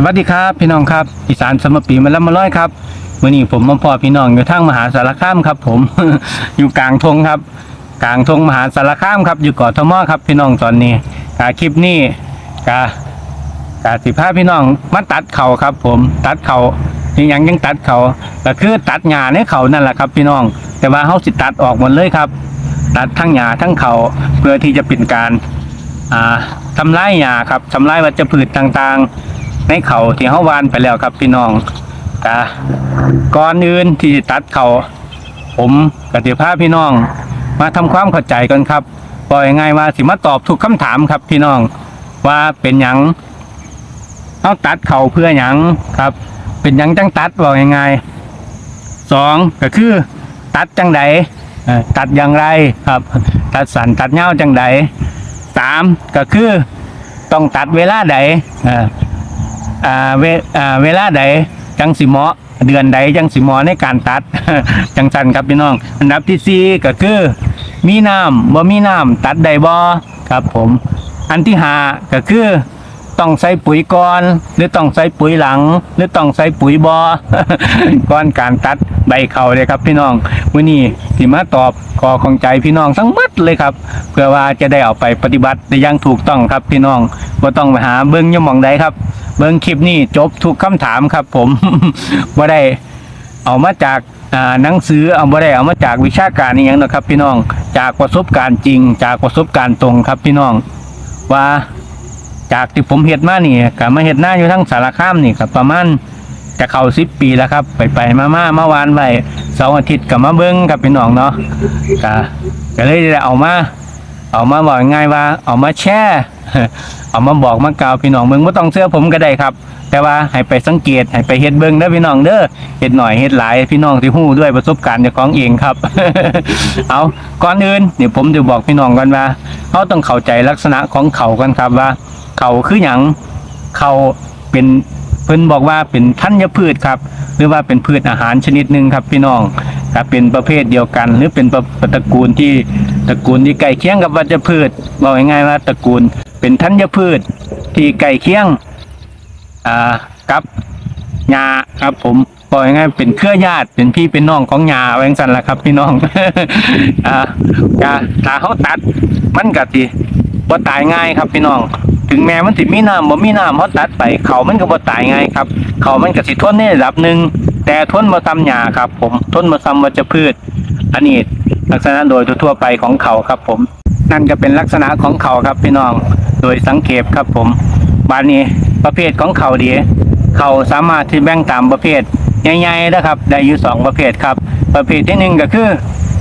สวัสดีครับพี่น้องครับอีสานสมปีมาแล้วมาร้อยครับวันนี้ผมมาพอพี่น้องอยู่ทางมหาสารคามครับ ผม อยู่กลางทงครับ กลางทงมหาสารคามครับ อยู่เกาะทมอครับ พี่น้องตอนนี้กาคลิปนี้กากาสิพาพี่น้องมาตัดเข่าครับ ผมตัดเขาที่ยังยังตัดเขาก็คือตัดหญ้าในเขานั่นแหละครับ พี่น้อง แต่ว่าเขาสิตัดออกหมดเลยครับ ตัดทั้งหญ้าทั้งเขาเพื่อที่จะเป็นการอ่าทำลายหญ้าครับทำลายวัชพืชต่างๆ ในเขาที่เขาวานไปแล้วครับพี่น้องกะก่อนอื่นที่จะตัดเขาผมกติภาพี่น้อง มาทำความเข้าใจกันครับปล่อยง่ายว่าสิมาตอบทุกคำถามครับพี่น้องว่าเป็นหยังเอาตัดเขาเพื่อหยังครับ เป็นหยังจังตัดบอกยังไงสองก็คือ ตัดจังใดตัดอย่างไรครับ ตัดสันตัดเงาจังใดสามก็คือต้องตัดเวลาใด อ่าเวอ่าเวลาใดจังสิเหมาะเดือนใดจังสิเหมาะในการตัด จังสันครับพี่น้อง อันดับที่สี่ก็คือ มีน้ำบ่มีน้ำตัดได้บ่ครับผม อันที่ห้าก็คือ ต้องใส่ปุ๋ยก่อน หรือต้องใส่ปุ๋ยหลัง หรือต้องใส่ปุ๋ยบอก่อนการตัดใบเขาเลยครับพี่น้องวันนี้ที่มาตอบขอของใจพี่น้องทั้งหมดเลยครับ เพื่อว่าจะได้เอาไปปฏิบัติได้อย่างถูกต้องครับพี่น้องว่าต้องไปหาเบิ้งยมองใดครับ เบิ้งคลิปนี้จบทุกคำถามครับ ผมว่าได้เอามาจากหนังสือเอาบ่ได้เอามาจากวิชาการนี่ยังนะครับ พี่น้องจากประสบการณ์จริง จากประสบการณ์ตรงครับพี่น้องว่า จากที่ผมเฮ็ดมานี่ก็มาเฮ็ดหน้าอยู่ทั้งสารคามนี่ครับประมาณจะเข้าสิบปีแล้วครับ ไปไปมามาเมื่อวานไว้เสาร์อาทิตย์ก็มาเบิ้งครับพี่น้องเนาะก็ก็เลยได้เอามาเอามาบอกง่ายว่า เอามาแชร์เอามาบอกมากล่าวพี่น้องเมืองไม่ต้องเสื้อผมก็ได้ครับ แต่ว่าให้ไปสังเกตให้ไปเฮ็ดเบิ่งเด้อพี่น้องเด้อเฮ็ดหน่อยเฮ็ดหลายพี่น้องที่ฮู้ด้วยประสบการณ์จ้าของเองครับ เอาก่อนอื่นเดี๋ยวผมจะบอกพี่น้องกันว่าเขาต้องเข้าใจลักษณะของเขากันครับว่า เขาคือหยังเขาเป็นเพิ่นบอกว่าเป็นธัญพืชครับ หรือว่าเป็นพืชอาหารชนิดหนึ่งครับพี่น้องครับเป็นประเภทเดียวกัน หรือเป็นประตระกูลที่ตระกูลที่ใกล้เคียงกับวัชพืชบอกง่ายๆว่าตระกูลเป็นธัญพืชที่ใกล้เคียงอ่ากับยาครับผมบอกง่ายๆเป็นเครือญาติเป็นพี่เป็นน้องของยาแวงสันละครับ พี่น้องอ่ากาถ้าเขาตัดมันก็สิ บ่ตายง่ายครับพี่น้อง ถึงแม้มันสิมีน้ำบ่มีน้ำเขาตัดไปเขามันก็บ่ตายง่ายครับ เขามันก็สิทนในระดับหนึ่งแต่ทนบ่ซ้ำหญ้าครับ ผมทนบ่ซ้ำวัชพืช อันนี้ลักษณะโดยทั่วไปของเขาครับผม นั่นก็เป็นลักษณะของเขาครับพี่น้อง โดยสังเกตครับผมบานนี้ประเภทของเขาดีเขาสามารถที่แบ่งตามประเภทใหญ่ๆนะครับ ได้อยู่สองประเภทครับ ประเภทที่หนึ่งก็คือ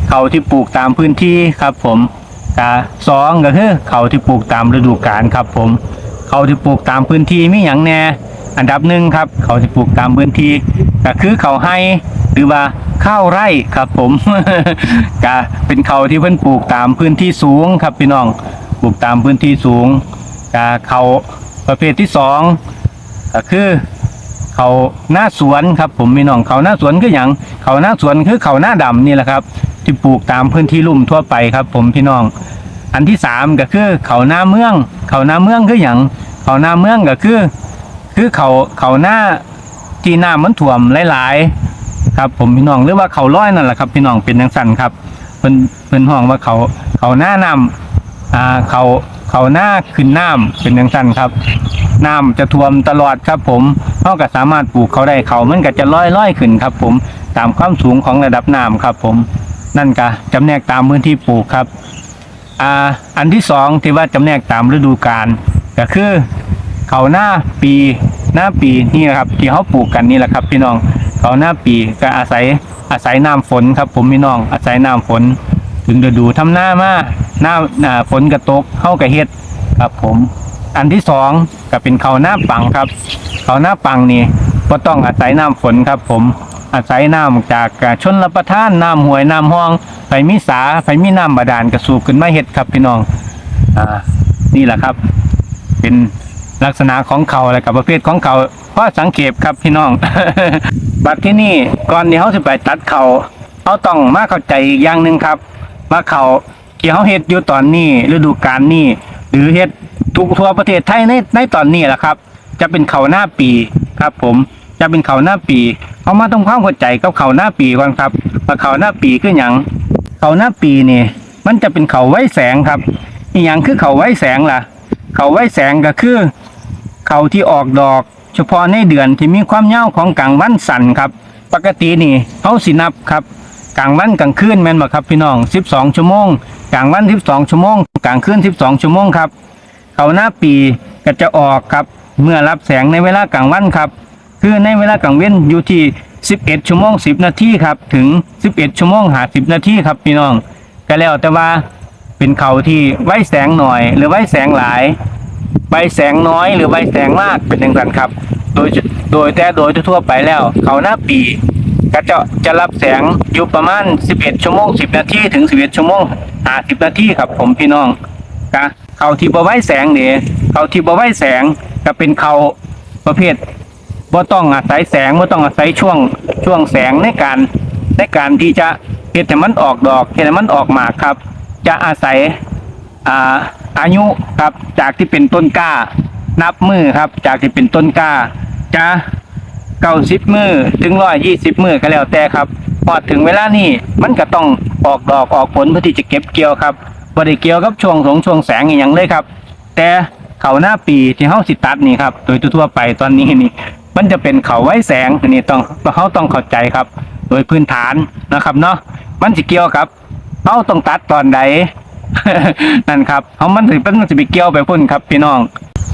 เขาที่ปลูกตามพื้นที่ครับผม กาสองก็คือเขาที่ปลูกตามฤดูกาลครับ ผม เขาที่ปลูกตามพื้นที่มีอย่างแน่อันดับหนึ่งครับ เขาที่ปลูกตามพื้นที่ก็คือเขาให้หรือว่าข้าวไร่ครับผมก็เป็นเขาที่เพิ่นปลูกตามพื้นที่สูงครับพี่น้องปลูกตามพื้นที่สูงก็เขาประเภทที่สองก็คือเขาหน้าสวนครับผมพี่น้องเขาหน้าสวนคืออย่างเขาหน้าสวนคือเขาหน้าดำนี่แหละครับ ที่ปลูกตามพื้นที่ลุ่มทั่วไปครับ ผมพี่น้อง อันที่สามก็คือเขาหน้าเมือง เขาหน้าเมืองคืออย่างเขาหน้าเมืองก็คือ คือเขาเขาหน้าที่น้ำมันท่วมหลายๆ ครับผมพี่น้องหรือว่าเขาร้อยนั่นแหละครับ พี่น้องเป็นจังสันครับเพิ่นเพิ่นห้องว่าเขาเขาหน้าน้ำอ่าเขาเขาหน้าขึ้นน้ำเป็นจังสันครับน้ำจะท่วมตลอดครับ ผมเขาก็สามารถปลูกเขาได้เขามันก็จะลอยลอยขึ้นครับ ผมตามความสูงของระดับน้ำครับ ผม นั่นก็จำแนกตามพื้นที่ปลูกครับอ่าอันที่สองที่ว่าจำแนกตามฤดูกาลก็คือเขาหน้าปีหน้าปีนี่แหละครับที่เขาปลูกกันนี่แหละครับ พี่น้องเขาหน้าปีก็อาศัยอาศัยน้ำฝนครับ ผมพี่น้องอาศัยน้ำฝน ถึงฤดูทำหน้ามาหน้าหน้าฝนกระตกเข้ากระเฮ็ดครับผมอันที่สองก็เป็นเขาหน้าปังครับ เขาหน้าปังนี่ก็ต้องอาศัยน้ำฝนครับ ผม อาศัยน้ำจากชนรับประทานน้ำห้วยน้ำห้องไฟมีสาไฟมีน้ำบาดาลกระสูบขึ้นมาเฮ็ดครับพี่น้องอ่านี่แหละครับ เป็นลักษณะของเขาและกับประเภทของเขาเพราะสังเกตครับพี่น้อง บัดที่นี่ก่อนที่เขาจะไปตัดเขาเขาต้องมาเข้าใจอีกอย่างหนึ่งครับว่าเขาที่เขาเฮ็ดอยู่ตอนนี้ฤดูกาลนี้หรือเฮ็ดทุกทั่วประเทศไทยในในตอนนี้แหละครับ จะเป็นเขาหน้าปีครับผม จะเป็นเขาหน้าปีเขามาต้องความเข้าใจกับเขาหน้าปีก่อนครับว่าเขาหน้าปีคืออย่างเขาหน้าปีนี่ มันจะเป็นเขาไว้แสงครับอีหยังคือเขาไว้แสงล่ะ เขาไว้แสงก็คือ เขาที่ออกดอก เฉพาะในเดือนที่มีความเยาวของกลางวันสั้นครับ ปกตินี่เขาสินับครับกลางวันกลางคืนแม่นบ่ครับพี่น้อง 12 ชั่วโมงกลางวัน 12 ชั่วโมงกลางคืน 12 ชั่วโมงครับ เขาหน้าปีก็จะออกครับเมื่อรับแสงในเวลากลางวันครับ คือในเวลากลางเว้นอยู่ที่ 11 ชั่วโมง 10 นาทีครับ ถึง 11 ชั่วโมง50นาทีครับพี่น้องก็แล้วแต่ว่าเป็นเขาที่ไว้แสงหน่อย หรือไว้แสงหลายใบแสงน้อยหรือใบแสงมากเป็นอย่างนั้นครับ โดยโดยแต่โดยทั่วไปแล้ว เขาหน้าปีก็จะจะรับแสงอยู่ประมาณ 11 ชั่วโมง 10 นาทีถึง 11 ชั่วโมง50นาทีครับผมพี่น้องกะเขาที่บ่ไว้แสงเนี่ยเขาที่บ่ไว้แสงก็เป็นเขาประเภท บ่ต้องอาศัยแสงบ่ต้องอาศัยช่วงช่วงแสงในการในการที่จะเฮ็ดให้มันออกดอกเฮ็ดให้มันออกหมากครับ จะอาศัยอ่าอายุครับจากที่เป็นต้นกล้า นับมือครับ จากที่เป็นต้นกล้า จะเก้าสิบมือถึงร้อยยี่สิบมือก็แล้วแต่ครับพอถึงเวลานี้มันก็ต้องออกดอกออกผลเพื่อที่จะเก็บเกี่ยวครับบริเกี่ยวกับช่วงสงช่วงแสงอย่างเลยครับ แต่เขาหน้าปีที่เฮาสิตัดนี่ครับ โดยทั่วไปตอนนี้นี่ มันจะเป็นเขาไว้แสงอันนี้ต้องเขาต้องเข้าใจครับ โดยพื้นฐานนะครับเนาะมันสิเกี่ยวกับเขาต้องตัดตอนใดนั่นครับเขามันสิมันสิไปเกี่ยวไปพุ่นครับ พี่น้อง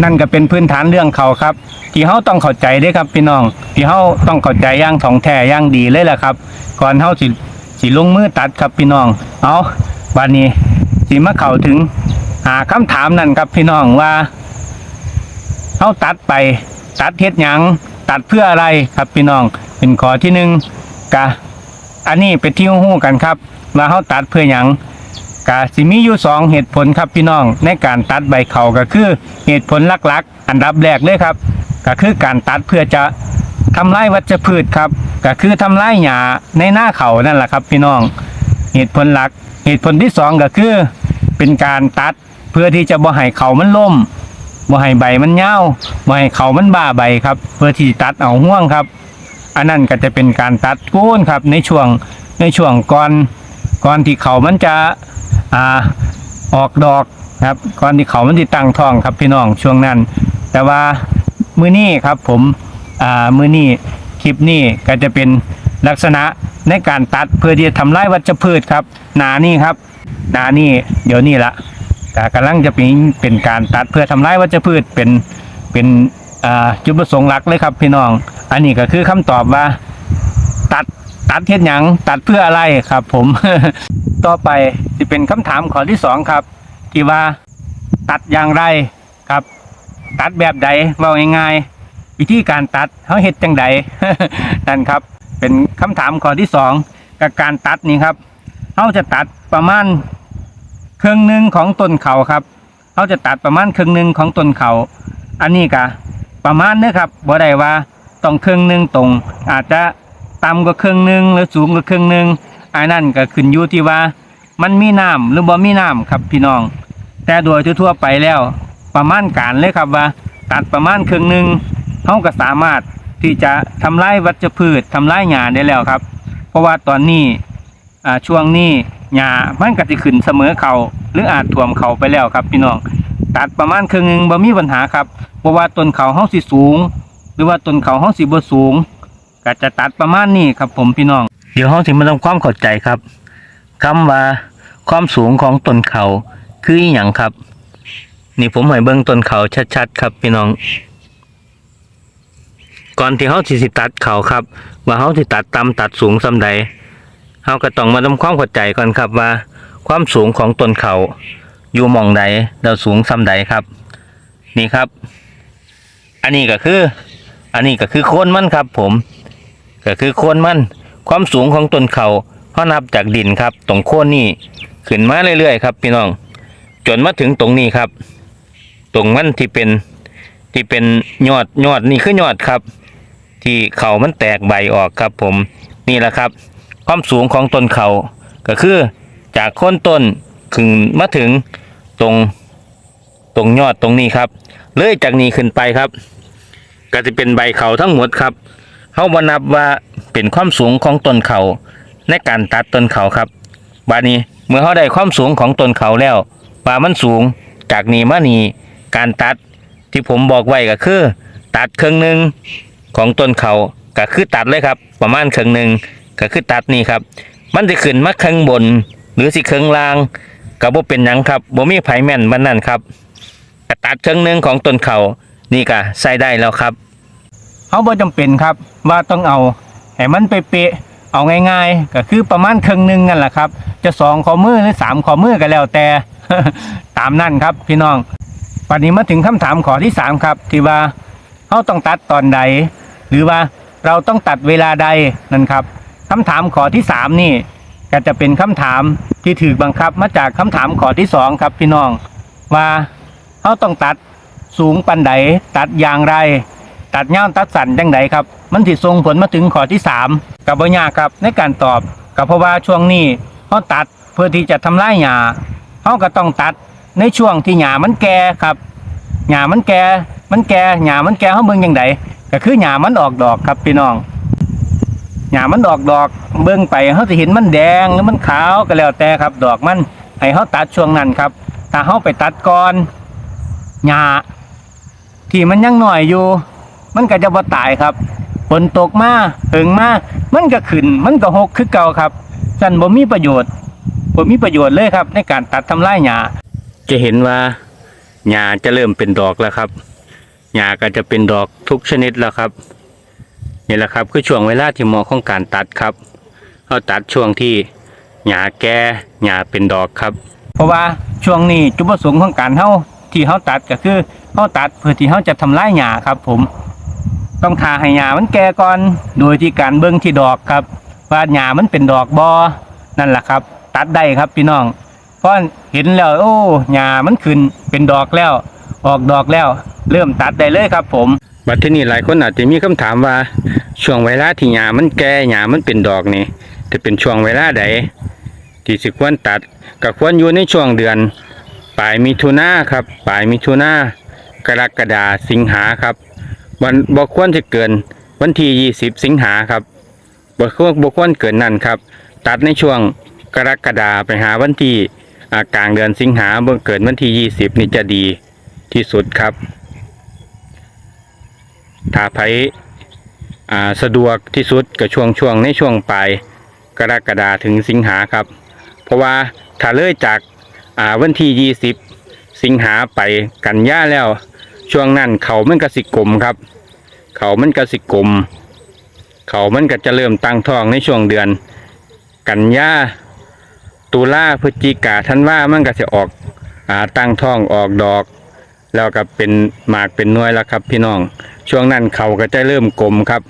นั่นก็เป็นพื้นฐานเรื่องเขาครับ ที่เขาต้องเข้าใจด้วยครับ พี่น้องที่เขาต้องเข้าใจย่างถ่องแท้ย่างดีเลยแหละครับ ก่อนเขาสิสิลงมือตัดครับพี่น้อง เอาวันนี้สิมาเข้าถึงหาคำถามนั่นครับพี่น้องว่าเขาตัดไปตัดเฮ็ดยัง ตัดเพื่ออะไรครับพี่น้อง เป็นข้อที่หนึ่งกะอันนี้เป็นที่หู้กันครับว่าเขาตัดเพื่อหยังกะสิมีอยู่สองเหตุผลครับพี่น้อง ในการตัดใบเขาก็คือเหตุผลหลักๆ อันดับแรกเลยครับ ก็คือการตัดเพื่อจะทำลายวัชพืชครับ ก็คือทำลายหญ้าในหน้าเขานั่นแหละครับพี่น้อง เหตุผลหลัก เหตุผลที่สองก็คือ เป็นการตัดเพื่อที่จะบ่ให้เขามันล่ม บ่ให้ใบมันเน่าบ่ให้เขามันบ้าใบครับ เพื่อที่ตัดเอาห่วงครับ อันนั้นก็จะเป็นการตัดโก้นครับ ในช่วงในช่วงก่อนก่อนที่เขามันจะอ่าออกดอกครับ ก่อนที่เขามันจะตั้งท้องครับพี่น้องช่วงนั้น แต่ว่ามือนี้ครับผมอ่ามือนี้คลิปนี้ก็จะเป็นลักษณะในการตัดเพื่อที่จะทำลายวัชพืชครับ หนานี่ครับ หนานี่เดี๋ยวนี้ละ ก็กำลังจะเป็นเป็นการตัดเพื่อทำลายวัชพืชเป็นเป็นจุดประสงค์หลักเลยครับพี่น้อง อันนี้ก็คือคำตอบว่า ตัดตัดเฮ็ดหยังตัดเพื่ออะไรครับ ผม ต่อไปจะเป็นคำถามข้อที่สองครับ ที่ว่าตัดอย่างไรครับ ตัดแบบใดว่าง่ายๆวิธีการตัดเขาเฮ็ดจังใดนั่นครับ เป็นคำถามข้อที่สองกับการตัดนี่ครับเขาจะตัดประมาณ ครึ่งหนึ่งของต้นเขาครับเขาจะตัดประมาณครึ่งหนึ่งของต้นเขา อันนี้กะประมาณเนื้อครับบ่ได้ว่าต้องครึ่งหนึ่งตรง อาจจะต่ำกว่าครึ่งหนึ่งหรือสูงกว่าครึ่งหนึ่งอันนั้นก็ขึ้นอยู่ที่ว่า มันมีน้ำหรือบ่มีน้ำครับพี่น้อง แต่โดยทั่วๆไปแล้ว ประมาณการเลยครับว่า ตัดประมาณครึ่งหนึ่งเขาก็สามารถที่จะทำลายวัชพืชทำลายหญ้าได้แล้วครับ เพราะว่าตอนนี้ ช่วงนี้หญ้ามันก็จะขึ้นเสมอเขาหรืออาจท่วมเขาไปแล้วครับพี่น้อง ตัดประมาณครึ่งหนึงบ่มีปัญหาครับเพราะว่าต้นเขาเฮาสิสูง หรือว่าต้นเขาเฮาสิบ่สูงก็จะตัดประมาณนี้ครับผมพี่น้อง เดี๋ยวเฮาสิมาทำความเข้าใจครับคำว่าความสูงของต้นเขาคืออีหยังครับ นี่ผมให้เบิ่งต้นเขาชัดๆครับพี่น้อง ก่อนที่เฮาสิสิตัดเขาครับ ว่าเฮาสิตัดต่ำตัดสูงส่าใด เฮาก็ต้องมาทำความเข้าใจก่อนครับว่า ความสูงของต้นเขาอยู่มองใดแล้วสูงส่าใดครับ นี่ครับ อันนี้ก็คือ อันนี้ก็คือโคนมันครับ ผม ก็คือโคนมัน ความสูงของต้นเขาเพรานับจากดินครับ ตรงโคนนี่ขึ้นมาเรื่อยๆครับ พี่น้อง จนมาถึงตรงนี้ครับ ตรงมันที่เป็นที่เป็นยอดยอดนี่คือยอดครับ ที่เขามันแตกใบออกครับ ผมนี่แหละครับ ความสูงของต้นเขาก็คือจากโคนต้นถึงมาถึงตรงตรงยอดตรงนี้ครับ เลยจากนี้ขึ้นไปครับ ก็จะเป็นใบเขาทั้งหมดครับเฮาบ่นับว่าเป็นความสูงของต้นเขาในการตัดต้นเขาครับบานี้เมื่อเฮาได้ความสูงของต้นเขาแล้วว่ามันสูงจากนี้มานี่การตัดที่ผมบอกไว้ก็คือ ตัดครึ่งหนึ่งของต้นเขาก็คือตัดเลยครับ ประมาณครึ่งหนึ่ง ก็คือตัดนี่ครับ มันจะขึ้นมาครึ่งบน หรือสิเครึ่งล่างก็บ่เป็นหยังครับบ่มีไผแม่นมันนั่นครับก็ตัดครึ่งหนึ่งของต้นเขานี่ก็ใส่ได้แล้วครับเฮาบ่จำเป็นครับว่าต้องเอาให้มันเป๊ะๆเอาง่าย ๆ ก็คือประมาณครึ่งหนึงนั่นแหละครับ จะสองข้อมือหรือสามข้อมือก็แล้วแต่ตามนั่นครับพี่น้องวันนี้มาถึงคำถามข้อที่สามครับ ที่ว่าเฮาต้องตัดตอนใด หรือว่าเราต้องตัดเวลาใดนั่นครับ คำถามข้อที่สามนี่ ก็จะเป็นคำถามที่ถือบังคับมาจากคำถามข้อที่สองครับพี่น้อง ว่าเขาต้องตัดสูงปันใดตัดอย่างไร ตัดเงาตัดสันจังใดครับ มันสิส่งผลมาถึงข้อที่สามกับปัญากครับในการตอบกับเพราะว่าช่วงนี้เขาตัดเพื่อที่จะทำลายหญ้าเขาก็ต้องตัดในช่วงที่หญ้ามันแก่ครับหญ้ามันแก่มันแก่หญ้ามันแก่เขาเบิ่งยังไงก็คือหญ้ามันออกดอกครับพี่น้อง หญ้ามันออกดอกเบิ่งไปเขาจะเห็นมันแดงหรือมันขาวก็แล้วแต่ครับ ดอกมันให้เขาตัดช่วงนั้นครับ ถ้าเขาไปตัดก่อนหญ้าที่มันยังหน่อยอยู่ มันก็จะบ่ตายครับฝนตกมาเหิงมามันก็ขึ้น มันก็หกคือเก่าครับสั่นบ่มีประโยชน์บ่มีประโยชน์เลยครับ ในการตัดทำลายหญ้าจะเห็นว่าหญ้าจะเริ่มเป็นดอกแล้วครับหญ้าก็จะเป็นดอกทุกชนิดแล้วครับ นี่แหละครับคือช่วงเวลาที่เหมาะของการตัดครับเราตัดช่วงที่หญ้าแก่หญ้าเป็นดอกครับ เพราะว่าช่วงนี้จุดประสงค์ของการเฮาที่เฮาตัดก็คือเฮาตัดเพื่อที่เฮาจะทำลายหญ้าครับ ผม ต้องทาให้หญ้ามันแก่ก่อน โดยที่การเบิ่งที่ดอกครับ ว่าหญ้ามันเป็นดอกบอนั่นแหละครับ ตัดได้ครับพี่น้องเพราะเห็นแล้วโอ้หญ้ามันขึ้นเป็นดอกแล้ว ออกดอกแล้ว เริ่มตัดได้เลยครับผม บัดทีนี้หลายคนอาจจะมีคำถามว่าช่วงเวลาที่หญ้ามันแก่หญ้ามันเป็นดอกนี่จะเป็นช่วงเวลาใดที่สิควรตัดก็ควรอยู่ในช่วงเดือนปลายมิถุนาครับปลายมิถุนากรกฎาสิงหาครับวันบ่ควรจะเกินวันที่ 20 สิงหาครับบ่ควรบ่ควรเกินนั่นครับ ตัดในช่วงกรกฎาไปหาวันที่กลางเดือนสิงหาบ่เกินวันที่ 20 นี่จะดีที่สุดครับ ถ้าไผอ่าสะดวกที่สุดก็ช่วงช่วงในช่วงปลายกรกฎาถึงสิงหาครับ เพราะว่าถ้าเลยจากอ่าวันที่ 20 สิงหาไปกันยาแล้ว ช่วงนั้นเขามันกระสิกลมครับ เขามันกระสิกลม เขามันก็จะเริ่มตั้งท้องในช่วงเดือน กันยาตุลาพฤศจิกาธันวามันก็จะออกอ่าตั้งท้องออกดอก แล้วก็เป็นหมากเป็นน้วยแล้วครับพี่น้อง ช่วงนั้นเขาก็จะเริ่มกลมครับ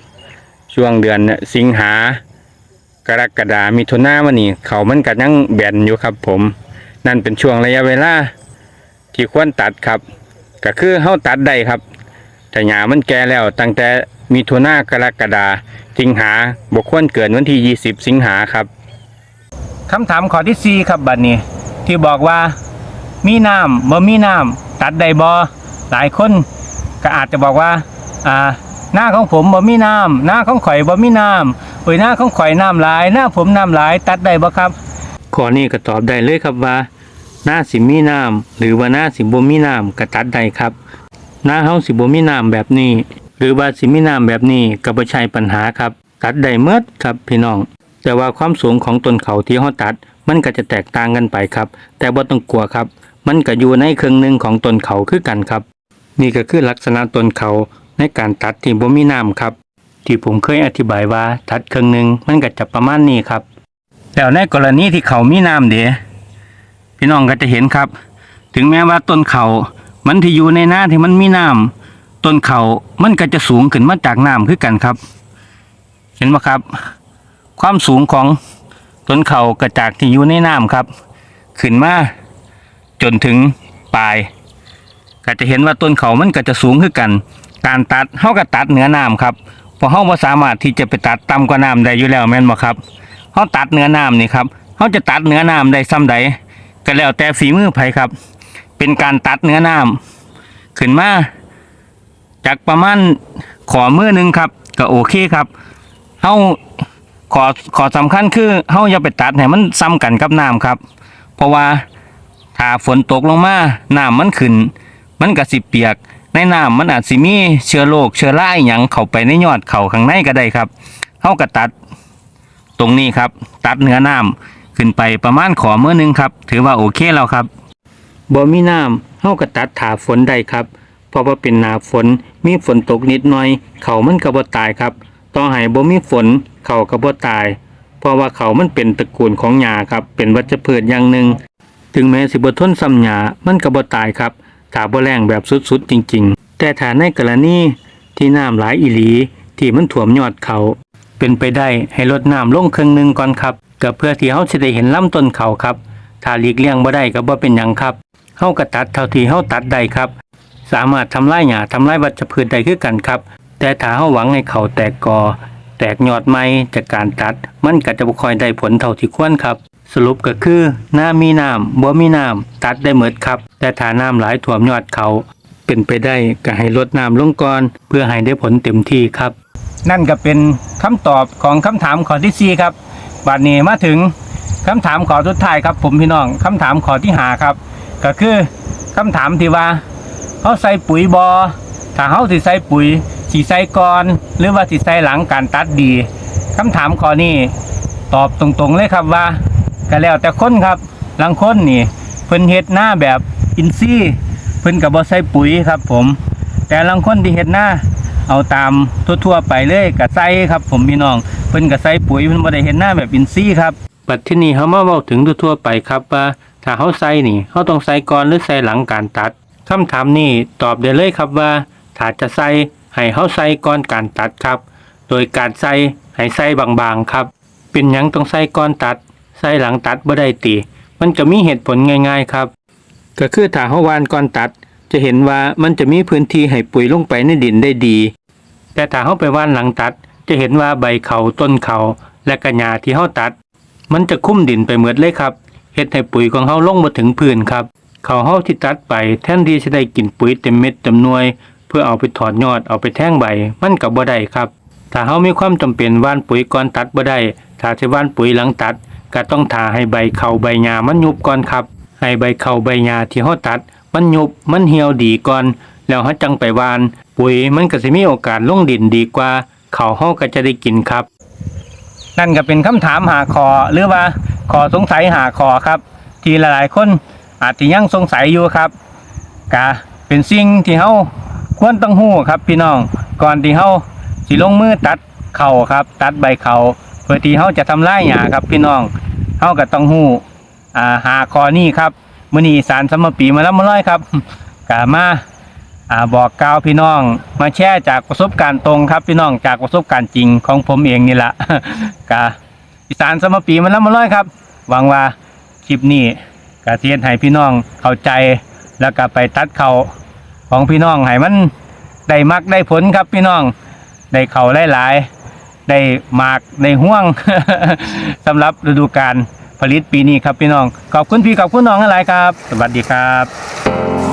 ช่วงเดือนสิงหากรกฎามิถุนาวันนี้เขามันก็ยังแบนอยู่ครับ ผม นั่นเป็นช่วงระยะเวลาที่ควรตัดครับ ก็คือเฮาตัดได้ครับ แต่หญ้ามันแก่แล้ว ตั้งแต่มิถุนากรกฎาสิงหาบ่ควรเกินวันที่ 20 สิงหาครับคำถามข้อที่4ครับบัดนี้ ที่บอกว่า มีน้ำบ่มีน้ำตัดได้บ่หลายคนก็อาจจะบอกว่า อ่าหน้าของผมบ่มีน้ำหน้าของข่อยบ่มีน้ำโอ้ยหน้าของข่อยน้ำหลาย หน้าผมน้ำหลาย ตัดได้บ่ครับข้อนี้ก็ตอบได้เลยครับว่า หน้าสิมีน้ำหรือว่าหน้าสิบ่มีน้ำก็ตัดได้ครับ หน้าเฮาสิบ่มีน้ำแบบนี้ หรือว่าสิมีน้ำแบบนี้ก็บ่ใช่ปัญหาครับ ตัดได้เมดครับพี่น้อง แต่ว่าความสูงของต้นเขาที่เฮาตัด มันก็จะแตกต่างกันไปครับ แต่บ่ต้องกลัวครับ มันก็อยู่ในครึ่งหนึ่งของต้นเขาคือกันครับ นี่ก็คือลักษณะต้นเขา ในการตัดที่บ่มีน้ำครับ ที่ผมเคยอธิบายว่าตัดครึ่งหนึ่งมันก็จะประมาณนี้ครับ แล้วในกรณีที่เขามีน้ำเด๋พี่น้องก็จะเห็นครับ ถึงแม้ว่าต้นเขามันที่อยู่ในหน้าที่มันมีน้ำต้นเขามันก็จะสูงขึ้นมาจากน้ำคือกันครับ เห็นไหมครับ ความสูงของต้นเขากระจากที่อยู่ในน้ำครับ ขึ้นมาจนถึงปลาย ก็จะเห็นว่าต้นเขามันก็จะสูงขึ้นกัน การตัดเฮาก็ตัดเหนือน้ำครับเพราะเฮาบ่สามารถที่จะไปตัดต่ำกว่าน้ำได้อยู่แล้วแม่นบ่ครับเฮาตัดเหนือน้ำนี่ครับเฮาจะตัดเหนือน้ำได้ซ้ำใดก็แล้วแต่ฝีมือไผครับ เป็นการตัดเหนือน้ำขึ้นมาจากประมาณขอมือหนึงครับ ก็โอเคครับเฮาขอขอสำคัญคือเฮาอย่าไปตัดให้มันซ้ำกันกับน้ำครับ เพราะว่าถ้าฝนตกลงมาน้ำมันขึ้น มันก็สิเปียก ในน้ำมันอาจสิมีเชื้อโรคเชื้อราอหยังเข้าไปในยอดเขาข้างในก็ได้ครับเฮาก็ตัดตรงนี้ครับ ตัดเนื้อน้ำขึ้นไปประมาณขอเมื่อหนึงครับ ถือว่าโอเคแล้วครับบ่มีน้ำเฮาก็ตัดถาฝนได้ครับเพราะว่าเป็นหนาฝนมีฝนตกนิดหน่อย เขามันก็บ่ตายครับต่อให้บ่มีฝนเขาก็บ่ตาย เพราะว่าเขามันเป็นตระกูลของหญ้าครับ เป็นวัชพืชอย่างหนึ่งถึงแม้สิบ่ทนซ้ำหญ้ามันก็บ่ตายครับ ถ้าบ่แรงแบบสุดๆจริง ๆ แต่ถ้าในกรณีที่น้ำหลายอีหลีที่มันท่วมยอดเขาเป็นไปได้ให้ลดน้ำลงครึ่งหนึงก่อนครับก็เพื่อที่เฮาสิได้เห็นลำต้นเขาครับถ้าหลีกเลี่ยงบ่ได้ก็บ่เป็นหยังครับเฮาก็ตัดเท่าที่เฮาตัดได้ครับ สามารถทำลายหญ้าทำลายวัชพืชได้คือกันครับ แต่ถ้าเฮาหวังให้เขาแตกกอแตกยอดใหม่จากการตัด มันก็จะบ่ค่อยได้ผลเท่าที่ควรครับ สรุปก็คือน้ำมีน้ำบ่มีน้ำตัดได้หมดครับ แต่ถ้าน้ำหลายท่วมยอดเขา เป็นไปได้ก็ให้ลดน้ำลงก่อน เพื่อให้ได้ผลเต็มที่ครับ นั่นก็เป็นคำตอบของคำถามข้อที่สี่ครับบัดนี้มาถึงคำถามข้อสุดท้ายครับผมพี่น้องคำถามข้อที่หาครับ ก็คือคำถามที่ว่าเขาใส่ปุ๋ยบอถ้าเขาสิใส่ปุ๋ยสิใส่ก่อน หรือว่าสิใส่หลังการตัดดีคำถามข้อนี้ตอบตรงๆเลยครับว่า ก็แล้วแต่คนครับลังคนนี่เพิ่นเฮ็ดหน้าแบบอินซี่เพิ่นก็บ่ใส่ปุ๋ยครับ ผม แต่ลังคนที่เฮ็ดหน้าเอาตามทั่วๆไปเลยกะใส่ครับ ผมพี่น้องเพิ่นกะใส่ปุ๋ยเพิ่นบ่ได้เห็นหน้าแบบอินซี่ครับปัจจุบันนี้เฮามาเว้าถึงทั่วๆไปครับว่าถ้าเฮาใส่นี่เฮาต้องใส่ก่อนหรือใส่หลังการตัดคำถามนี้ตอบได้เลยครับว่าถ้าจะใส่ให้เฮาใส่ก่อนการตัดครับ โดยการใส่ให้ใส่บางๆครับ เป็นยังต้องใส่ก่อนตัด ใส่หลังตัดบ่ได้ติ มันก็มีเหตุผลง่ายๆครับ ก็คือถ้าเฮาวานก่อนตัด จะเห็นว่ามันจะมีพื้นที่ให้ปุ๋ยลงไปในดินได้ดี แต่ถ้าเฮาไปว่านหลังตัด จะเห็นว่าใบเขาต้นเขาและกระหญ้าที่เฮาตัด มันจะคุ้มดินไปหมดเลยครับเฮ็ดให้ปุ๋ยของเฮาลงมาถึงพื้นครับเขาเฮาที่ตัดไปแทนที่จะได้กินปุ๋ยเต็มเม็ดเต็มหน่วย เพื่อเอาไปถอดยอดเอาไปแท่งใบ มันก็บ่ได้ครับถ้าเฮามีความจำเป็นว่านปุ๋ยก่อนตัดบ่ได้ ถ้าสิว่านปุ๋ยหลังตัด ก็ต้องทาให้ใบเขาใบหญ้ามันยุบก่อนครับ ให้ใบเขาใบหญ้าที่เฮาตัด มันยุบมันเหี่ยวดีก่อน แล้วเฮาจังไปหวาน ปุ๋ยมันก็สิมีโอกาสลงดินดีกว่าเขาเฮาก็จะได้กินครับ นั่นก็เป็นคำถามหาคอหรือว่าขอสงสัยหาคอครับ ที่หลายๆคนอาจจะยังสงสัยอยู่ครับกะเป็นสิ่งที่เฮาควรต้องฮู้ครับพี่น้องก่อนที่เฮาสิลงมือตัดเข่าครับ ตัดใบเข่า เพื่อที่เฮาจะทำลายหญ้าครับ พี่น้องเฮาก็ต้องฮู้อ่าหาคอนี้ครับมื้อนี้สารสมปีมาแล้วมาร้อยครับกะมาอ่าบอกกล่าวพี่น้อง มาแชร์จากประสบการณ์ตรงครับ พี่น้องจากประสบการณ์จริงของผมเองนี่แหละกะอีสานสมปีมาแล้วมาร้อยครับหวังว่าคลิปนี้กะเทียนให้พี่น้องเข้าใจแล้วก็ไปตัดเขาของพี่น้องให้มันได้มักได้ผลครับพี่น้องได้เข่าหลายๆ ได้หมากได้ห่วง สำหรับฤดูกาลผลิตปีนี้ครับพี่น้อง ขอบคุณพี่ขอบคุณน้องอะไรครับ สวัสดีครับ